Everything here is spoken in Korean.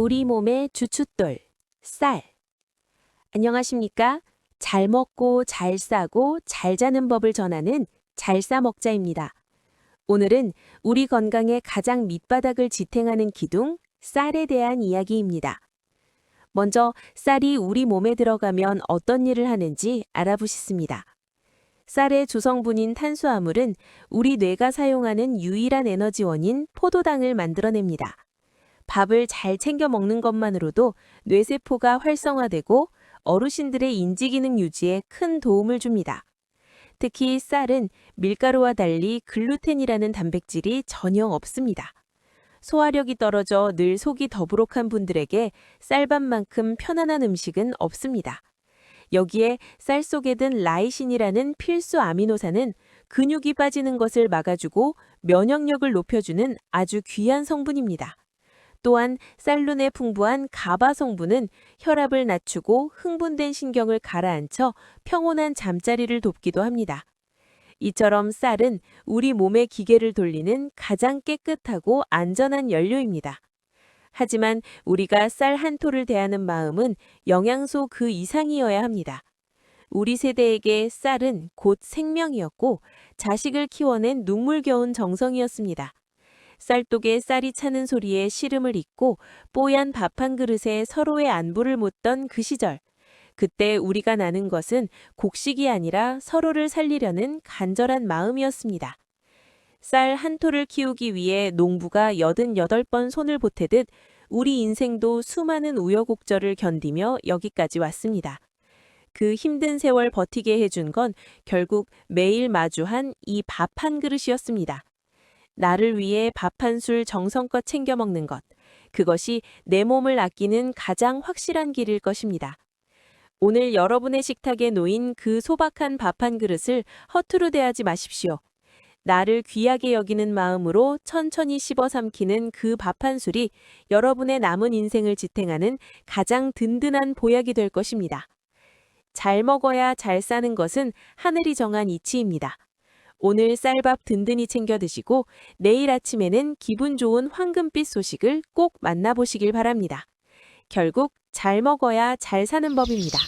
우리 몸의 주춧돌, 쌀. 안녕하십니까? 잘 먹고 잘 싸고 잘 자는 법을 전하는 잘싸 먹자입니다. 오늘은 우리 건강의 가장 밑바닥을 지탱하는 기둥, 쌀에 대한 이야기입니다. 먼저 쌀이 우리 몸에 들어가면 어떤 일을 하는지 알아보시습니다. 쌀의 조성분인 탄수화물은 우리 뇌가 사용하는 유일한 에너지원인 포도당을 만들어냅니다. 밥을 잘 챙겨 먹는 것만으로도 뇌세포가 활성화되고 어르신들의 인지 기능 유지에 큰 도움을 줍니다. 특히 쌀은 밀가루와 달리 글루텐이라는 단백질이 전혀 없습니다. 소화력이 떨어져 늘 속이 더부룩한 분들에게 쌀밥만큼 편안한 음식은 없습니다. 여기에 쌀 속에 든 라이신이라는 필수 아미노산은 근육이 빠지는 것을 막아주고 면역력을 높여주는 아주 귀한 성분입니다. 또한 쌀룬에 풍부한 가바 성분은 혈압을 낮추고 흥분된 신경을 가라앉혀 평온한 잠자리를 돕기도 합니다. 이처럼 쌀은 우리 몸의 기계를 돌리는 가장 깨끗하고 안전한 연료입니다. 하지만 우리가 쌀한 톨을 대하는 마음은 영양소 그 이상이어야 합니다. 우리 세대에게 쌀은 곧 생명이었고 자식을 키워낸 눈물겨운 정성이었습니다. 쌀독에 쌀이 차는 소리에 시름을 잊고 뽀얀 밥 한 그릇에 서로의 안부를 묻던 그 시절. 그때 우리가 나는 것은 곡식이 아니라 서로를 살리려는 간절한 마음이었습니다. 쌀한 톨을 키우기 위해 농부가 88번 손을 보태듯 우리 인생도 수많은 우여곡절을 견디며 여기까지 왔습니다. 그 힘든 세월 버티게 해준 건 결국 매일 마주한 이 밥 한 그릇이었습니다. 나를 위해 밥 한 술 정성껏 챙겨 먹는 것. 그것이 내 몸을 아끼는 가장 확실한 길일 것입니다. 오늘 여러분의 식탁에 놓인 그 소박한 밥 한 그릇을 허투루 대하지 마십시오. 나를 귀하게 여기는 마음으로 천천히 씹어 삼키는 그 밥 한 술이 여러분의 남은 인생을 지탱하는 가장 든든한 보약이 될 것입니다. 잘 먹어야 잘 사는 것은 하늘이 정한 이치입니다. 오늘 쌀밥 든든히 챙겨 드시고 내일 아침에는 기분 좋은 황금빛 소식을 꼭 만나보시길 바랍니다. 결국 잘 먹어야 잘 사는 법입니다.